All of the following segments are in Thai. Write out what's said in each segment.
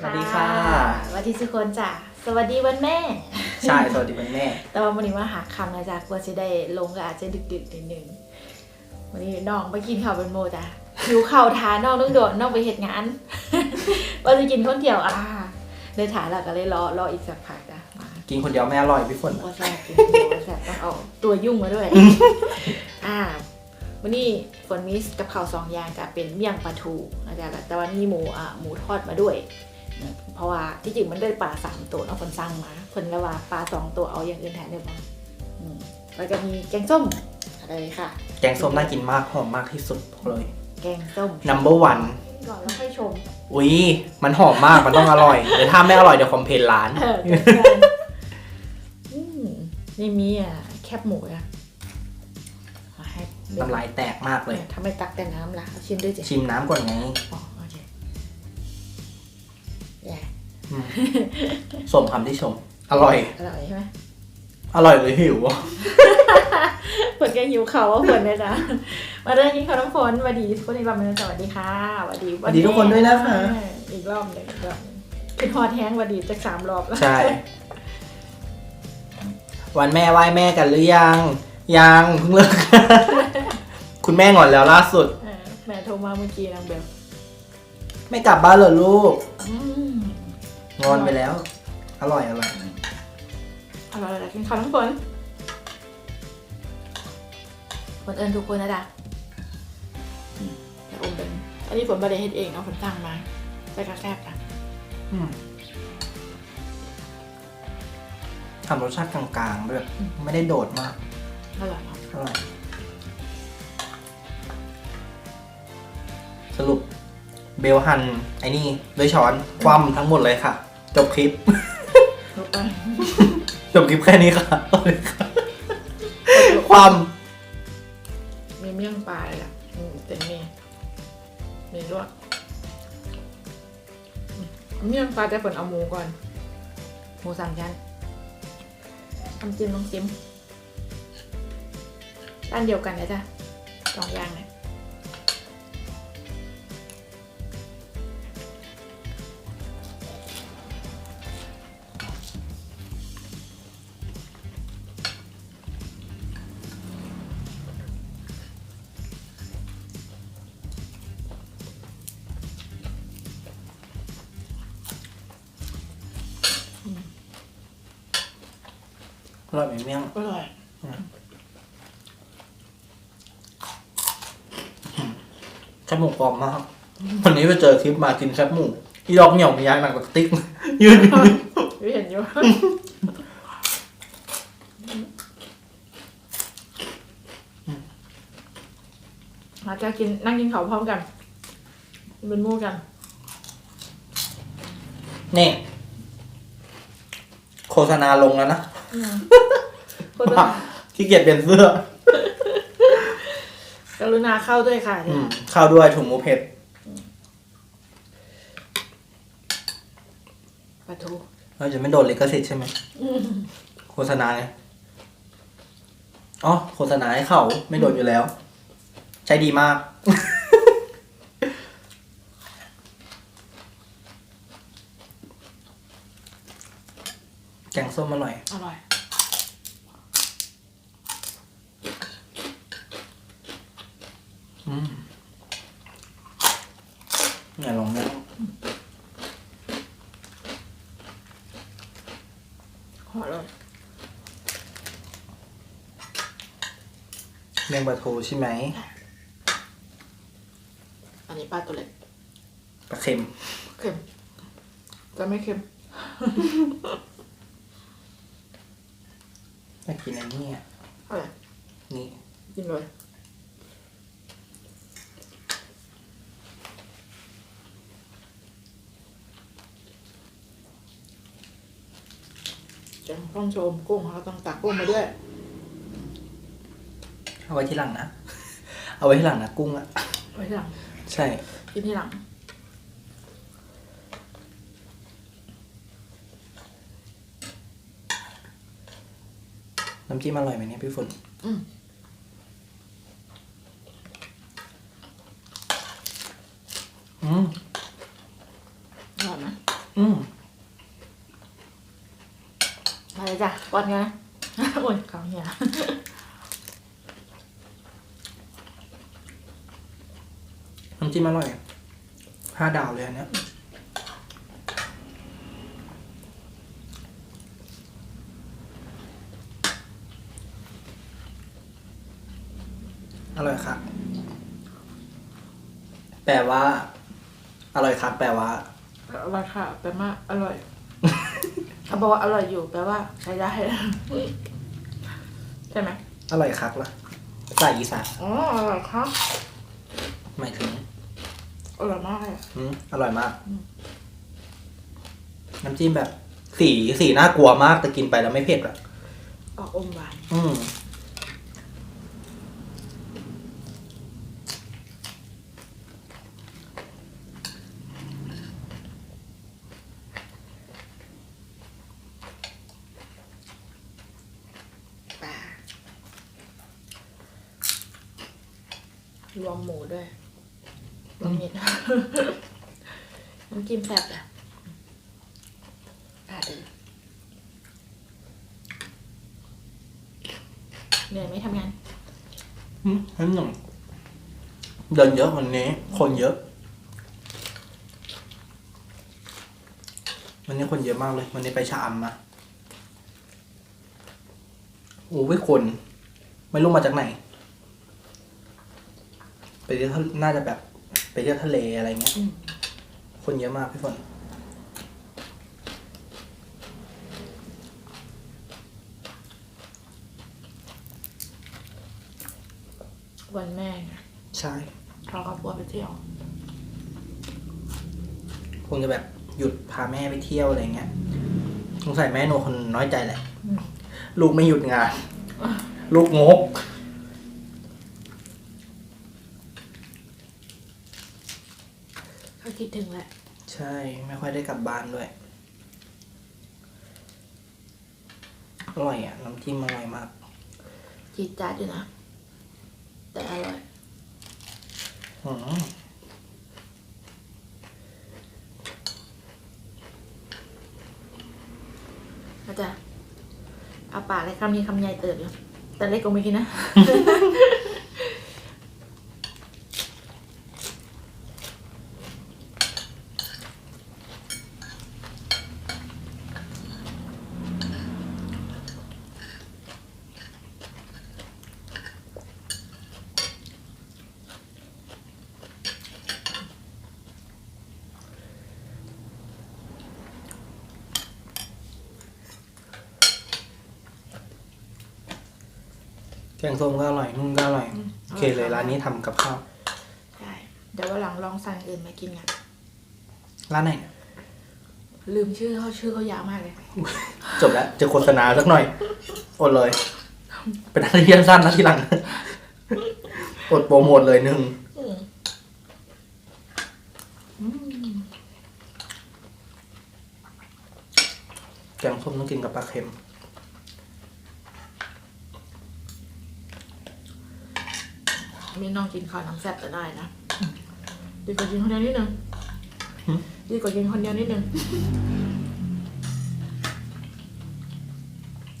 สวัสดีค่ะสวัสดีทุกคนจ้ะสวัสดีวันแม่ ใช่สวัสดีวันแม่ แต่ว่าวันนี้ว่าหาคำนะจ๊ะกลัวจะได้ลงก็อาจจะดึกๆนิดนึงวันนี้น้องไปกินข้าวเป็นโมจ้ะหิวข้าวทานน้องต้องโดดน้องไปเหตุงานว่าจะกินข้าวเที่ยวอ่าเลยถ่ายแล้วก็เลยรอรออีกสักพักจ้ะมากินคนเดียวไม่อร่อยพี่ฝนว่าแซ่บกินข้าวเที่ยวว่าแซ่บต้องเอาตัวยุ่งมาด้วย อ่าวันนี้ฝนมีกับข้าวสองอย่างจะเป็นเมี่ยงปลาทูนะจ๊ะแต่ว่ามีหมูอ่าหมูทอดมาด้วย เพราะว่าที่จริงมันได้ปลาสามตัวเนาะคนสั่งมาคนละว่าปลาสองตัวเอาอย่างอื่นแทนได้บ้างแล้วก็มีแกงส้มอะไรค่ะ แกงส้มน่ากินมากหอมมากที่สุดเลย แกงส้ม number one ก่อนแล้วค่อยชม อุ้ยมันหอมมากมันต้องอร่อย เดี๋ยวถ้าไม่อร่อยเดี๋ยวคอมเพลนร้านเออเดี๋ยวกันอืมนี่มีอะแคบหมูอะมาให้เด็กน้ำลายแตกมากเลยทำไมตักแต่น้ำล่ะเอาชิมด้วยสิชิมน้ำก่อนไง สมคำที่ชม อร่อย อร่อยใช่ไหมอร่อยหรือหิววะเปิดแกหิวเขาว่าเปิดเลยนะมาเรื่องกินข้าวน้ำฝนสวัสดีทุกคนอีกรอบหนึงสวัสดีค่ะสวัสดีสวัสดีทุกคนด้วยนะคะอีกรอบหนึ่งอีกรอบหนึ่งคือพอแท้งสวัสดีจากสามรอบแล้วใช่วันแม่ไหว้แม่กันหรือยัง ยังเพิ่งเลิกคุณแม่งอนแล้วล่าสุดเออแม่โทรมาเมื่อกี้นางเบลไม่กลับบ้านเหรอลูกอืม งอนไปแล้ว อร่อยอร่อยอร่อยเลยกินข้าวน้ำฝนฝนเอิญทุกคนนะจ๊ะอืมแต่อมเป็นอันนี้ฝนบาเดเฮ็ดเองเอาฝนสั่งมาใส่กระแซบจ้ะอืมทำรสชาติกลางๆแบบไม่ได้โดดมากอร่อยเนาะอร่อยสรุปเบลหั่นไอ้นี่ด้วยช้อนคว่ำทั้งหมดเลยค่ะ จบคลิปรู้ปะจบคลิปแค่นี้ค่ะเอาเลยค่ะ ความมีเมี่ยงปลาเลยอะอืมแต่มีมีด้วยอืมเมี่ยงปลาแต่ฝนเอาหมูก่อนหมูสามชั้นทำจิ้มลองจิ้มด้านเดียวกันนะจ๊ะสองอย่างเลย ร่อยไหมเมี่ยงอร่อยแคบหมูกรอบมาก วันนี้ไปเจอคลิปมากินแคบหมูอีดอกเหนียวมียางหนักกว่าติ๊กยืนอยู่วิเห็นอยู่เราจะกินนั่งกินเขาวพร้อมกันเป็นหมู่กัน นี่ โฆษณาลงแล้วนะ คนละขี้เกียจเปลี่ยนเสื้อ กรุณาเข้าด้วยค่ะอืมข้าวด้วยถุงหมูเผ็ด ปลาทูเราจะไม่โดนลิขสิทธิ์ใช่ไหมโฆษณาไงอ๋อ โฆษณาให้เขาไม่โดนอยู่แล้ว ใช้ดีมาก แกง ส้มอร่อย อร่อย อืมอย่าลองนะขอเลยเมี่ยงปลาทูใช่ไหมอันนี้ปลาตัวเล็กปลาเค็มเค็ม จะไม่เค็ม อยา กกินอันนี้อะอร่อยนี่กินเลยจะต้องชมกุ้งเขาต้องตักกุ้งมาด้วย เอาไว้ที่หลังนะ เอาไว้ที่หลังนะกุ้งอะไว้ทีหลัง ใช่ กินที่หลัง น้ำจิ้มอร่อยไหมเนี่ยพี่ฝนอืมอร่อยไหมอืมอะไรจ้ะป้อนไงโอ้ยเขาเนี่ยน้ำจิ้มอร่อยห้าดาวเลยอันเนี้ย อร่อยครับ แปลว่า อร่อยครับ แปลว่า อร่อยค่ะแปลว่าอร่อยเขาบอกว่าอร่อยอยู่แปลว่า ใช้ได้ใช่ไหมอร่อยครับล่ะภาษาอีสานอ๋ออร่อยครับหมายถึงอร่อยมากเลยอืมอร่อยมากอืมน้ำจิ้มแบบ สีสีน่ากลัวมากแต่กินไปแล้วไม่เผ็ดอะออกอมหวานอืม ปลา รวมหมูด้วยรวมเห็ด น้ำจิ้มแซ่บอะปลาเดือเหนื่อยไหมทำงาน อืมนั่นหนึ่งเดินเยอะวันนี้ คนเยอะ วันนี้คนเยอะมากเลย วันนี้ไปชะอำมาโอ้ยคน ไม่รู้มาจากไหน ไปเที่ยวทะน่าจะแบบ ไปเที่ยวทะเลอะไรเงี้ยอืมคนเยอะมากพี่ฝน วันแม่ไงใช่เราก็ปวดไปเที่ยว คงจะแบบหยุดพาแม่ไปเที่ยวอะไรเงี้ยสงสัยแม่หนูคนน้อยใจแหละ อืม ลูกไม่หยุดงาน ลูกงกเขาคิดถึงแหละ ใช่ ไม่ค่อยได้กลับบ้านด้วย อร่อยอะ น้ำจิ้มอร่อยมาก จีดจัดอยู่นะ แต่อร่อยอืมอาจารย์เอาปากเลยคำนี้คำใหญ่เติบอยู่แต่เล็กก็ไม่กินนะ ส้มก็อร่อยนุ่มก็อร่อยอืมโอเคเลยร้านนี้ทำกับข้าวใช่เดี๋ยววันหลังลองสั่งอื่นมากินกันร้านไหนเนี่ยลืมชื่อเขาชื่อเขายาวมากเลย จบแล้วจะโฆษณาสักหน่อยอดเลย เป็นอันที่สั้นนะทีหลังอดโปรโมทเลยหนึ่งอืมอืมแกงส้มต้องกินกับปลาเค็ม มีน้องกินข้าวน้ำแซ่บแต่ได้นะ ดีกว่ากินคนเดียวนิดนึงหืมดีกว่ากินคนเดียวนิดนึง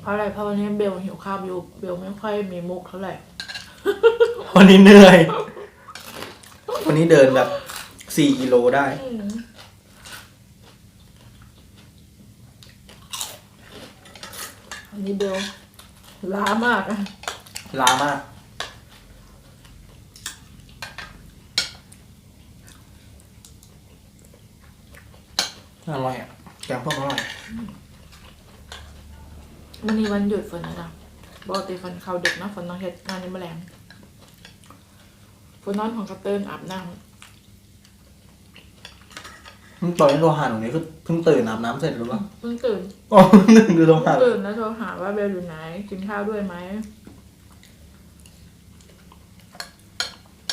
เพราะอะไรเพราะวันนี้เบลหิวข้าวอยู่เบลไม่ค่อยมีมุกเท่าไหร่วันนี้เหนื่อย วันนี้เดินแบบสี่กิโลได้อันนี้เบลล้ามากอะล้ามาก อร่อยอะแกงส้มอร่อยวันนี้วันหยุดฝนนะจ๊ะปกติฝนเข้าดึกนะฝนต้องเฮ็ดงานในแมลงฝนนอนของกระเติ้นอาบน้ตอนนี้โทรหาหนูนี่คือเพิ่งตื่นอาบน้ำเสร็จหรือเปล่าำเพิ่งตื่นอ๋อหนึ่งคือโทรหาตื่นแล้วโทรหาว่าเบลอยู่ไหน กินข้าวด้วยไหม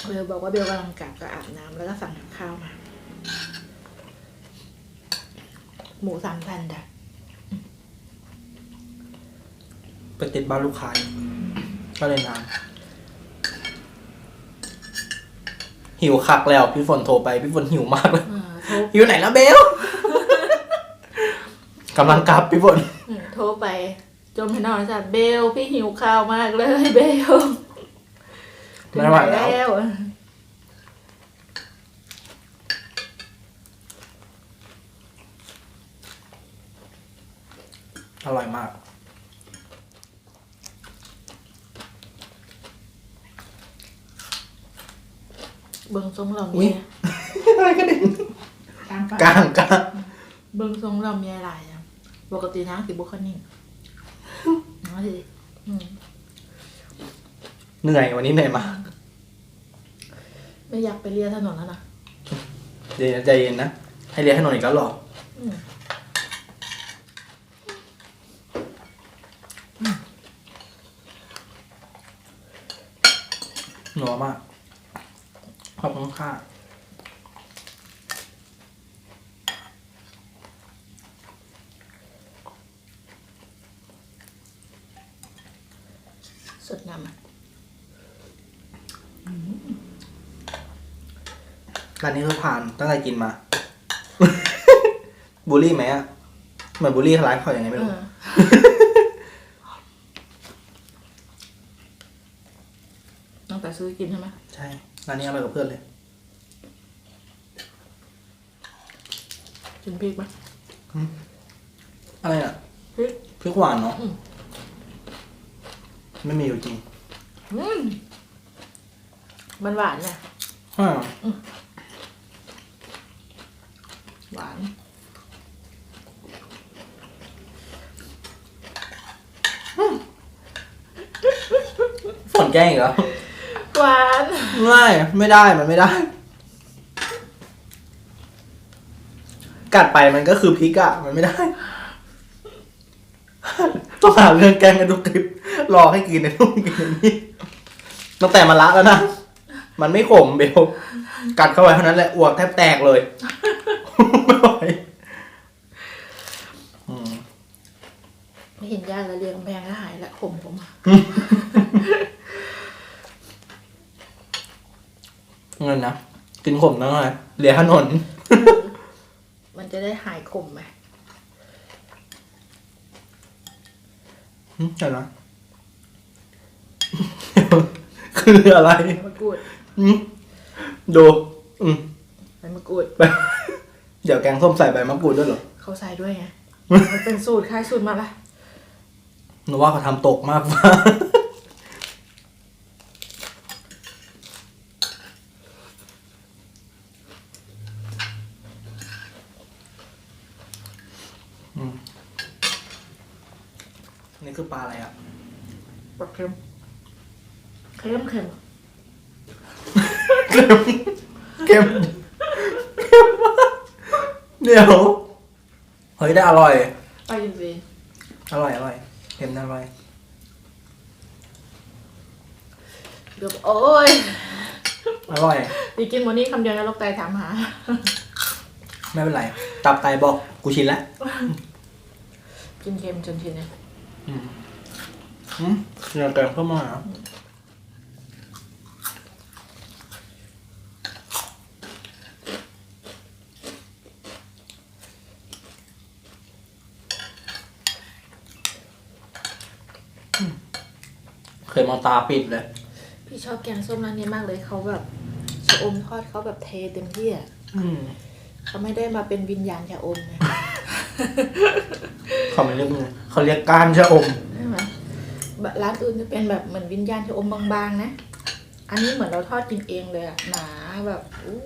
เบลบอกว่าเบลกำลังกลับก็อาบน้ำแล้วก็สั่งกับข้าวมา หมูสามพันจ้ะไปติดบ้านลูกค้าอยู่ก็เลยนานหิวคักแล้ว พี่ฝนโทรไป พี่ฝนหิวมากเลยเออโทรอยู่ไหนแล้วเบล กำลังกลับพี่ฝนเออโทรไปจมให้นอนจ้ะเบล พี่หิวข้าวมากเลยเบลไม่ไหวแล้วว อร่อยมาก เบิ่งทรงเราอุ๊เมียยอะไรกันเนี่ยกลางปะกลางกลางเบิ่งทรงเราเมียหลายอะปกตินะสิบุคคลนิ่งเอาสิอืมเหนื่อยวันนี้เหนื่อยมากไม่อยากไปเลียถนนแล้วนะ เดี๋ยวใจเย็นนะ ให้เรียนให้หน่อยอีกแล้วเหรออืม หนัวมาก ขอบคุณค่ะสดน้ำอะร้านนี้คือผ่านตั้งแต่กินมา บูลลี่ไหมอะเหมือนบูลลี่ร้านเขาอย่างไงไม่รู้ เออตั้งแต่ ซื้อกินใช่ไหมใช่ ร้านนี้อร่อยกับเพื่อนเลย กินพริกไหมอะไรอะ พริก พริกหวานเนาะ อืม ไม่มีอยู่จริงอืมมันหวานนะอ่าหวาน ฝนแกล้งอีกแล้ว หวานง่ายไม่ได้มันไม่ได้ กัดไปมันก็คือพริกอะมันไม่ได้ ต้องหาเรื่องแกล้งกันทุกคลิปรอให้กินในทุ่มกินในนี้ตั้งแต่มาละแล้วนะมันไม่ขมเบลกัดเข้าไปเท่านั้นแหละอ้วกแทบแตกเลยไม่ไหวอืมไม่เห็นยากแล้วเรียงกำแพงก็หายละขมผมอะ เงินนะกินขมนั่นเลยเหลียถนนมันจะได้หายขมไหมอืมเดี๋ยวนะคืออะไรใบมะกรูดอืมดูอืมใบมะกรูดไปเดี๋ยวแกงส้มใส่ใบมะกรูดด้วยเหรอ เขาใส่ด้วยไง มันเป็นสูตรคล้ายสูตรมาละหนูว่าเขาทำตกมากกว่า นี่คือปลาอะไรอะปลาเค็มเค็มเค็มเค็มเค็มเค็มมากเดี๋ยวเฮ้ยได้อร่อย ไปจริงอร่อยอร่อยเค็มนะอร่อยๆเดี๋ยวโอ้ยอร่อย ดีกินวันนี้คำเดียวแล้วลกไตถามหา ไม่เป็นไร ตับไตบอกกูชินแล้ว กินเค็มจนชินเนี่ย อืมอืมเนื้อแกงเข้ามาเหรออืมเคยมองตาปิดเลย พี่ชอบแกงส้มร้านนี้มากเลยเขาแบบชะอมทอดเขาแบบเทเต็มที่อะอืมเขาไม่ได้มาเป็นวิญญาณชะอมไง เขาไม่เรียกมือเขาเรียกก้านชะอมใช่ไหมแบบร้านอื่นจะเป็นแบบเหมือนวิญญาณชะอมบางๆนะ อันนี้เหมือนเราทอดกินเองเลยอะหนาแบบอู้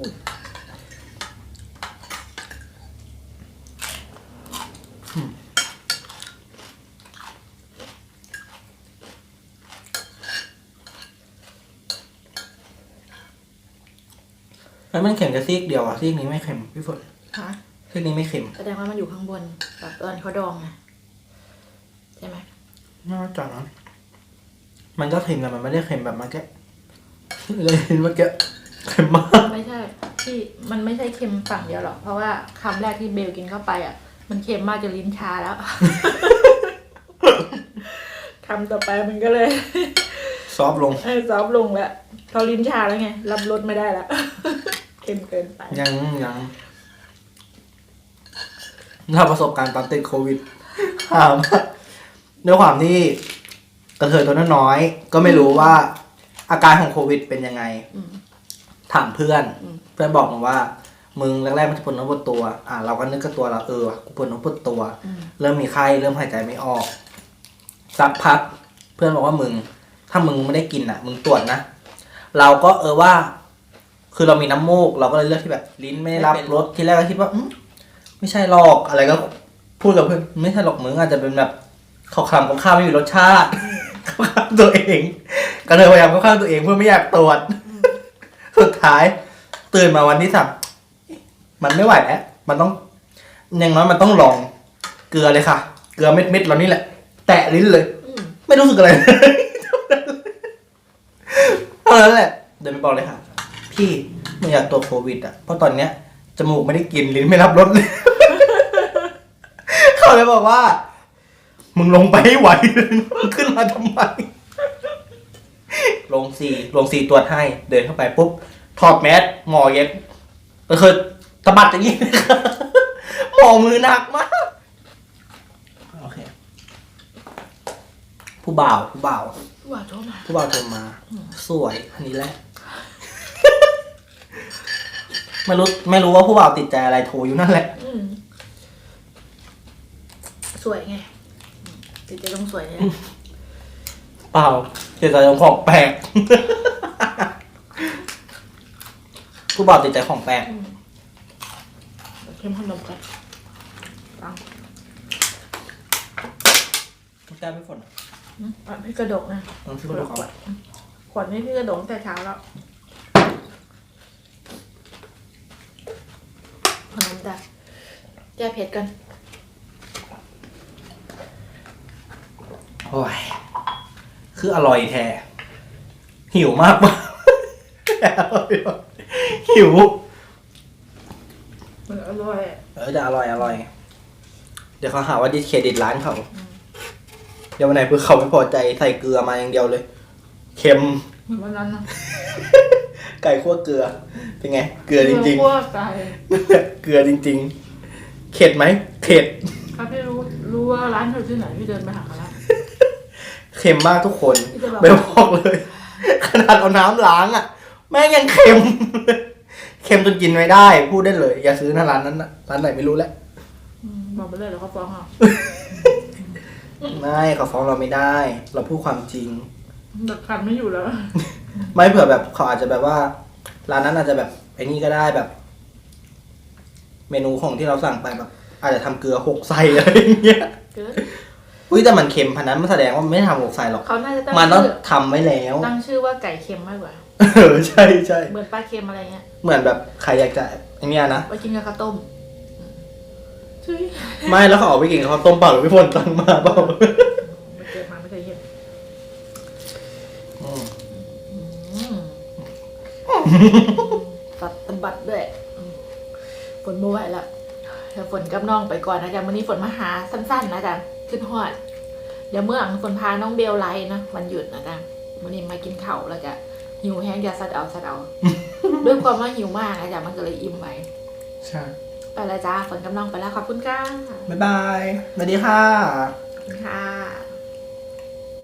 แล้วมันเค็มแค่ซีกเดียวอะซีกนี้ไม่เค็มพี่ฝนฮะ ซีกนี้ไม่เค็มแสดงว่ามันอยู่ข้างบนแบบตอนเขาดองนะใช่ไหมน่าจะนะมันก็เค็มแต่มันไม่ได้เค็มแบบเมื่อกี้เลยเมื่อกี้เค็มมากไม่ใช่ ที่มันไม่ใช่เค็มฝั่งเดียวหรอก เพราะว่าคำแรกที่เบลกินเข้าไปอะ มันเค็มมากจนลิ้นชาแล้วคำต่อไปมันก็เลยซอฟต์ลงเออซอฟต์ลงแล้วพอลิ้นชาแล้วไง รับรสไม่ได้แล้วเค็มเกินไป ยังยัง ถ้าประสบการณ์ตอนติดโควิดหามากด้วยความที่กระเทยตัวน้อยๆก็ไม่รู้ว่า อาการของโควิดเป็นยังไง อืม ถามเพื่อน อืม เพื่อนบอกมาว่า มึงแรกๆมันจะปวดน้ำปวดตัว อะเราก็นึกกับตัวเราเออว่ะกูปวดน้ำปวดตัว อืม เริ่มมีไข้เริ่มหายใจไม่ออกสักพัก เพื่อนบอกว่ามึง ถ้ามึงไม่ได้กินอะ มึงตรวจนะ เราก็เออว่า คือเรามีน้ำมูก เราก็เลยเลือกที่แบบ ลิ้นไม่ได้รับรสที่แรกก็คิดว่าอืม ไม่ใช่หรอกอะไรก็พูดกับเพื่อนไม่ใช่หรอกมึงอาจจะเป็นแบบขาวคลำของข้าวไม่มีรสชาติเข้าข้างตัวเอง ก็เลยพยายามเข้าข้างตัวเองเพื่อไม่อยากตรวจสุดท้าย ตื่นมาวันที่สามมันไม่ไหวแล้วมันต้องอย่างน้อยมันต้องลอง เกลือเลยค่ะ เกลือเม็ดๆเรานี่แหละ แตะลิ้นเลย ไม่รู้สึกอะไรเท่านั้นแหละเดินไปบอกเลยค่ะ พี่ไม่อยากตรวจโควิดอะเพราะตอนเนี้ยจมูกไม่ได้กินลิ้นไม่รับรสเลย เลยบอกว่า มึงลงไปให้ไหวเลยมึงขึ้นมาทำไม ลงสี่ลงสี่ตรวจให้ เดินเข้าไปปุ๊บ ถอดแมสหมอเย็บก็คือตะบัดอย่างนี้ หมอมือหนักมาก โอเค ผู้บ่าว ผู้บ่าวว่าโทรมาผู้บ่าวโทรมา สวยอันนี้แหละ ไม่รู้ ไม่รู้ว่าผู้บ่าวติดใจอะไรโทรอยู่นั่นแหละ อืม สวยไงอืมจิตใจต้องสวยเนี่ยเปล่าเสียใจของของแปลก ผู้บ่าวติดใจของแปลกอืมเดี๋ยวเข้มขนมกันฟังแก้ไม่ฝนอืมอะพี่กระดกนะต้องช่วยดูเขาไว้ขวดนี้พี่กระดกตั้งแต่เช้าแล้วขนมจ้ะแก้เผ็ดกัน โอ้ยคืออร่อยแท้ หิวมากปะหิวมันอร่อยอะเออจะอร่อยอร่อย เดี๋ยวเขาหาว่าดิสเครดิตร้านเขา เดี๋ยววันไหนเพื่อเขาไม่พอใจใส่เกลือมาอย่างเดียวเลย เค็มเหมือนวันนั้นนะไก่คั่วเกลือ เป็นไง เกลือจริงคั่วไก่ๆเกลือจริง ๆ เข็ดไหม เข็ดถ้าพี่รู้รู้ว่าร้านอยู่ที่ไหนพี่เดินไปหาเขาแล้ว เค็มมากทุกคนพี่จะบอกไม่บอกเลย ขนาดเอาน้ำล้างอะ แม่งยังเค็ม เค็มจนกินไม่ได้ พูดได้เลย อย่าซื้อนะร้านนั้นนะร้านไหนไม่รู้แหละอืมบอกไปเลยเดี๋ยวเขาฟ้องเอาไม่เขาฟ้องเราไม่ได้ เราพูดความจริงหลักฐานไม่อยู่แล้ว ไม่เผื่อแบบเขาอาจจะแบบว่า ร้านนั้นอาจจะแบบไอ้นี่ก็ได้แบบ เมนูของที่เราสั่งไปแบบ อาจจะทำเกลือหกใส่อะไรอย่างเงี้ยเกิด อุ้ยแต่มันเค็มพันนั้นมันแสดงว่ามันไม่ได้ทำหกใส่หรอก เขาน่าจะตั้งมันต้องชื่อทำไว้แล้ว ตั้งชื่อว่าไก่เค็มมากกว่า เออใช่ใช่เหมือนปลาเค็มอะไรเงี้ยเหมือนแบบใครอยากจะไอ้เนี่ยนะไว้กินกับข้าวต้มช่วยไม่แล้วเขาเอาไปกินกับข้าวต้มเปล่าหรือพี่พลตังมาเปล่าไม่เกิดมาไม่เคยเห็นอืมอืมตัดตะบัดด้วยอืมฝนโมไหวละเดี๋ยวฝนกับน้องไปก่อนนะจ๊ะวันนี้ฝนมาหาสั้นๆนะจ๊ะ ขึ้นฮอด เดี๋ยวเมื่อหลังฝนพาน้องเบลไลท์นะวันหยุดนะจ๊ะวันนี้มากินข้าวแล้วจะหิวแห้งอย่าสัดเอาสัดเอาด้วยความว่าหิวมากนะจ๊ะมันก็เลยอิ่มไปใช่ไปแล้วจ้าฝนกับน้องไปแล้วขอบคุณค่ะบ๊ายบายสวัสดีค่ะ ขอบคุณค่ะ